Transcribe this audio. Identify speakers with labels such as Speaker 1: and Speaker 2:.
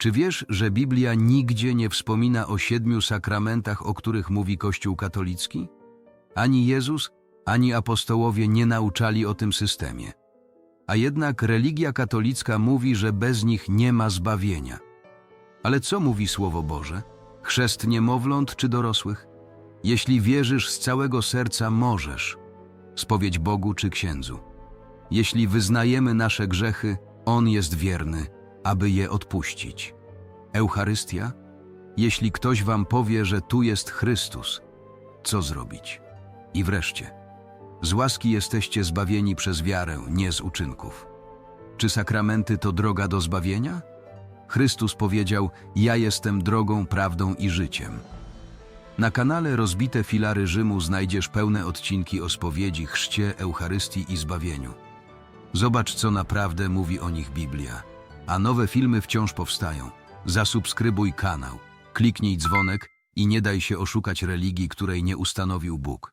Speaker 1: Czy wiesz, że Biblia nigdzie nie wspomina o siedmiu sakramentach, o których mówi Kościół katolicki? Ani Jezus, ani apostołowie nie nauczali o tym systemie. A jednak religia katolicka mówi, że bez nich nie ma zbawienia. Ale co mówi Słowo Boże? Chrzest niemowląt czy dorosłych? Jeśli wierzysz z całego serca, możesz. Spowiedź Bogu czy księdzu. Jeśli wyznajemy nasze grzechy, On jest wierny, aby je odpuścić. Eucharystia? Jeśli ktoś wam powie, że tu jest Chrystus, co zrobić? I wreszcie, z łaski jesteście zbawieni przez wiarę, nie z uczynków. Czy sakramenty to droga do zbawienia? Chrystus powiedział: Ja jestem drogą, prawdą i życiem. Na kanale Rozbite Filary Rzymu znajdziesz pełne odcinki o spowiedzi, chrzcie, Eucharystii i zbawieniu. Zobacz, co naprawdę mówi o nich Biblia. A nowe filmy wciąż powstają. Zasubskrybuj kanał, kliknij dzwonek i nie daj się oszukać religii, której nie ustanowił Bóg.